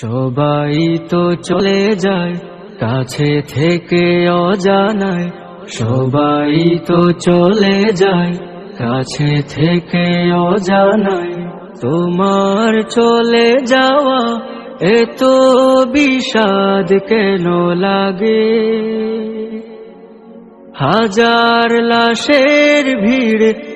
সবাই তো চলে যায়, কাছে থেকে অজানায়। সবাই তো চলে যায়, কাছে থেকে অজানায়। তোমার চলে যাওয়া এত বিষাদ কেন লাগে? হাজার লাশের ভিড়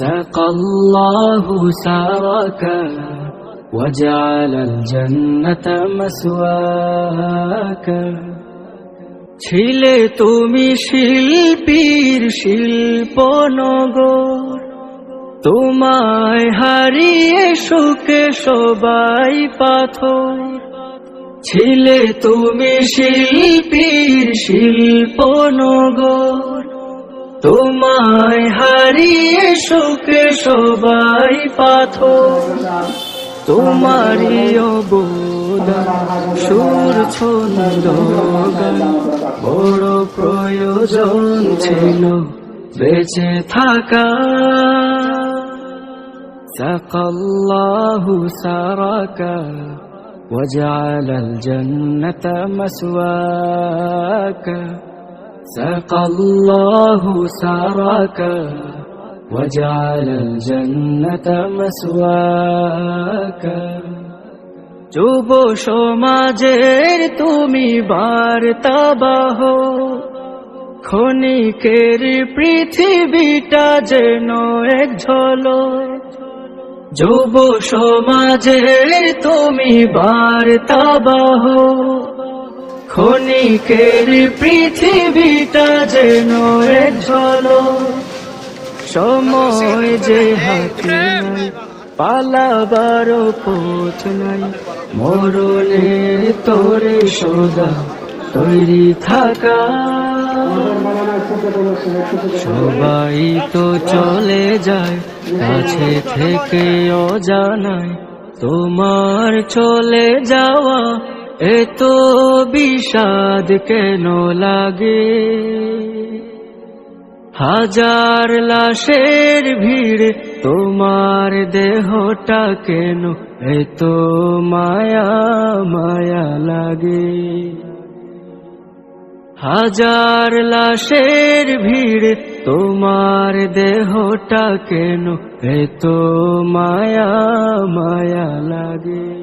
سقى الله سراك وجعل الجنة مسواك ছিলে তুমি শিল্পীর শিল্প নগর তোমায় হারিয়ে সুখে সবাই পাথর ছিলে তুমি শিল্পীর শিল্প নগর তোমায় হারিয়ে সুখে সবাই পাথর তোমারই অবদান সুর ছন্দ গান বড় প্রয়োজন ছিল বেঁচে থাকা سقى الله سراك وجعل الجنة مسواك سقى الله سراك وجعل الجنة مسواك যুব সমাজের তুমি বার্তাবাহ ক্ষণিকের পৃথিবীটা যেন এক ঝলক যুব সমাজের তুমি বার্তাবাহ ক্ষণিকের পৃথিবীটা যেন ঝলক। সময় যে হাতে পালাবার পথ নাই। মরণের তোরে সদা তৈরি থাকা। সবাই তো চলে যায়, কাছে থেকে অজানায়। তোমার চলে যাওয়া এত বিষাদ কেন লাগে? হাজার লাশের ভিড়, তোমার দেহটা কেন এত মায়া মায়া লাগে? হাজার লাশের ভিড়, তোমার দেহটা কেন এত মায়া মায়া লাগে?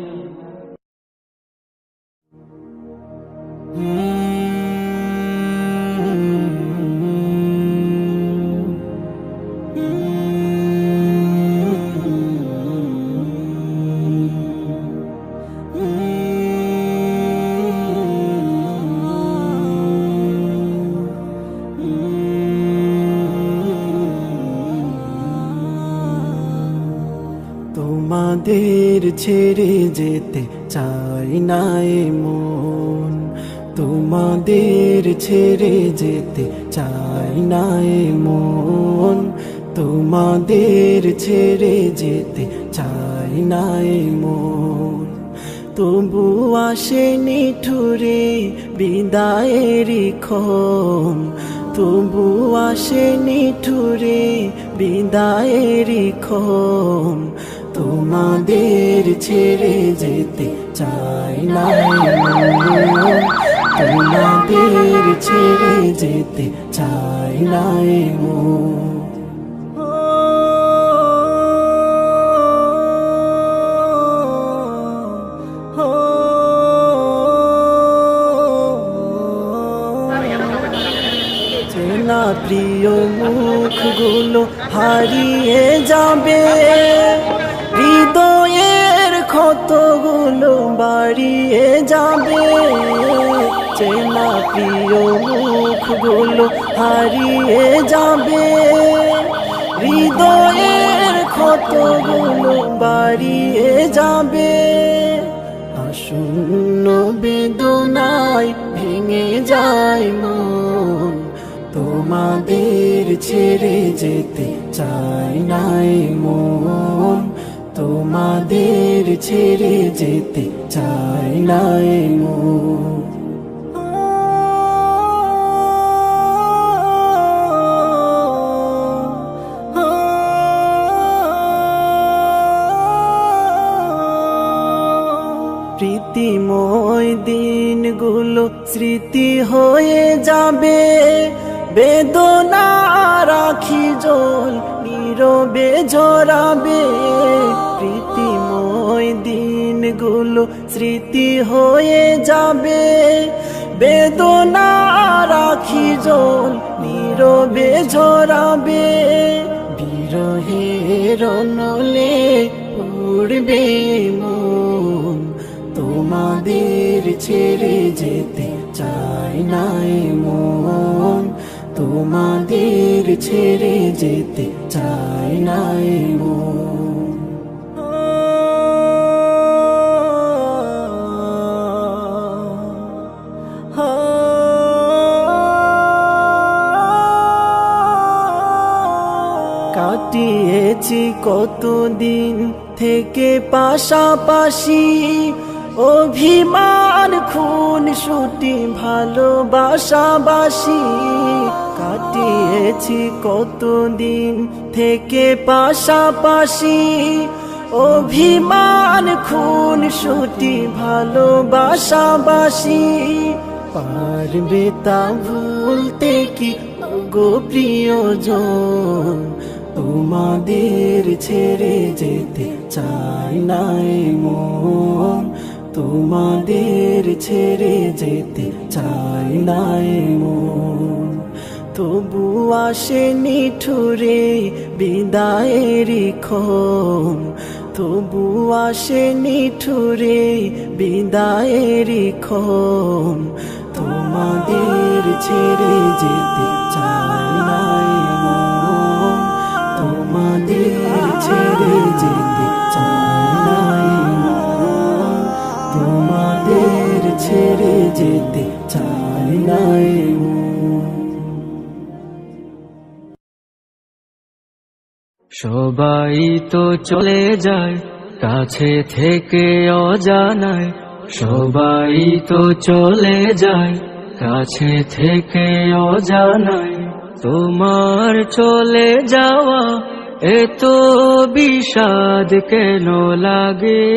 তোমাদের ছেড়ে যেতে চাই না এ মন তোমাদের ছেড়ে যেতে চাই না মন তোমাদের ছেড়ে যেতে চাই না মন তবু আসেনি ঠুরে বিদায়ের ক্ষণ। তবু আসেনি ঠুরে বিদায়ের ক্ষণ। তোমাদের ছেড়ে যেতে চাই না। তোমাদের ছেড়ে যেতে চাই না মন। চেনা প্রিয় মুখগুলো হারিয়ে যাবে হৃদয়ের ক্ষতগুলো বাড়িয়ে যাবে চেনা প্রিয় মুখগুলো হারিয়ে যাবে, হৃদয়ের ক্ষতগুলো বাড়িয়ে যাবে। আস শূন্য বেদনায় ভেঙে যায় মন, তোমাদের ছেড়ে যেতে চাই নাই মন, তোমাদের ছেড়ে যেতে চাই নাই মন। বেদনা রাখি জল, নীরবে ঝরাবে প্রীতিময় দিনগুলো, স্মৃতি হয়ে যাবে। বেদনা রাখি জল, নীরবে ঝরাবে। বিরহের নলে উড়বে মন, তোমাদের ছেড়ে যেতে চাই নাই মন। তোমাদের ছেড়ে যেতে চাই নাই মন কাটিয়েছি কতদিন থেকে পাশাপাশি অভিমান খুন ছুটি ভালোবাসাবাসি। কাটিয়েছি কতদিন থেকে পাশাপাশি। অভিমান, খুন ছুটি ভালোবাসাবাসি। পারবে তা ভুলতে কি? গো প্রিয়জন, তোমাদের ছেড়ে যেতে চাই নাই মন তোমাদের ছেড়ে যেতে চাই নাই মন তবু আসে নিঠুরে বিদায়ের ক্ষণ তবু আসে নিঠুরে বিদায়ের ক্ষণ তোমাদের ছেড়ে যেতে চাই নাই মন তোমাদের ছেড়ে যেতে চাই নাই মন তোমাদের ছেড়ে যেতে চাই নাই মন সবাই তো চলে যায়, কাছে থেকে অজানায়। সবাই তো চলে যায়, কাছে থেকে অজানায়। তোমার চলে যাওয়া এত বিষাদ কেন লাগে?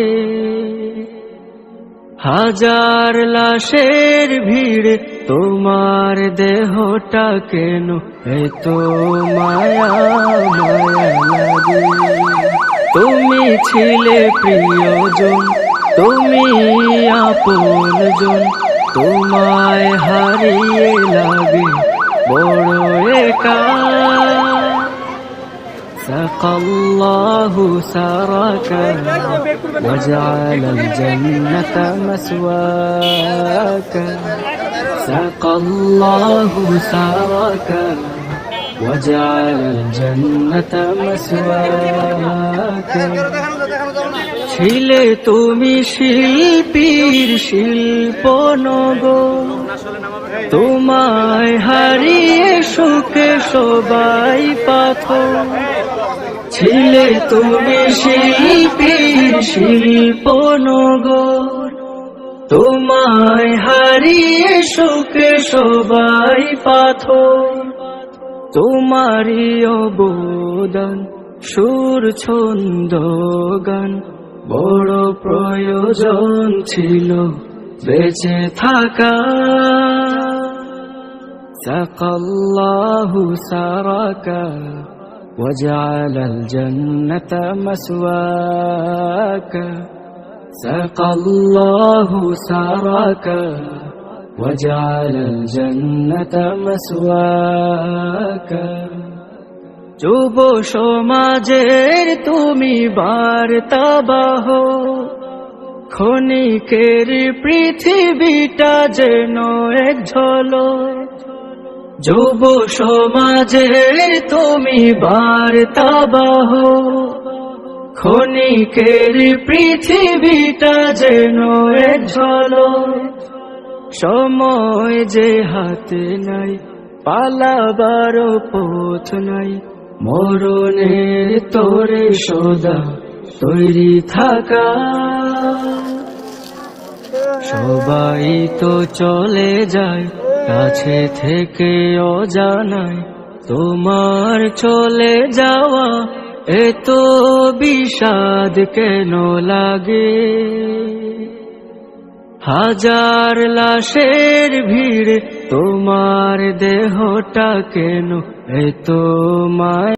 হাজার লাশের ভিড় তোমার দেহটা কেন এত মায়া মায়া লাগে তুমি ছিলে প্রিয়জন তুমি আপনজন তোমায় হারিয়ে লাগে বড় একা سقى الله سراك وجعل الجنة مسواك سقى الله سراك وجعل الجنة مسواك ছিলে তুমি শিল্পীর শিল্প নগো তোমায় হারিয়ে সুখে সবাই পাথর ছিলে তুমি শিল্পীর শিল্প নগর তোমায় হারিয়ে সুখে সবাই পাথর তোমারই অবদান সুর ছন্দ গান বড় প্রয়োজন ছিল বেঁচে থাকা سقى الله سراك وجعل الجنة مسواك سقى الله سراك وجعل الجنة مسواك যুব সমাজের তুমি বার্তাবাহ ক্ষণিকের পৃথিবীটা যেন এক ঝলক যুব সমাজের তুমি বার্তাবাহ ক্ষণিকের পৃথিবীটা যেন ঝলক। সময় যে হাতে নাই, পালাবার পথ নাই। মরণের তোরে সদা তৈরি থাকা। সবাই তো চলে যায়, কাছে থেকে অজানায়। তোমার চলে যাওয়া এত বিষাদ কেন লাগে? হাজার লাশের ভিড় তোমার দেহটা কেন এত মায়?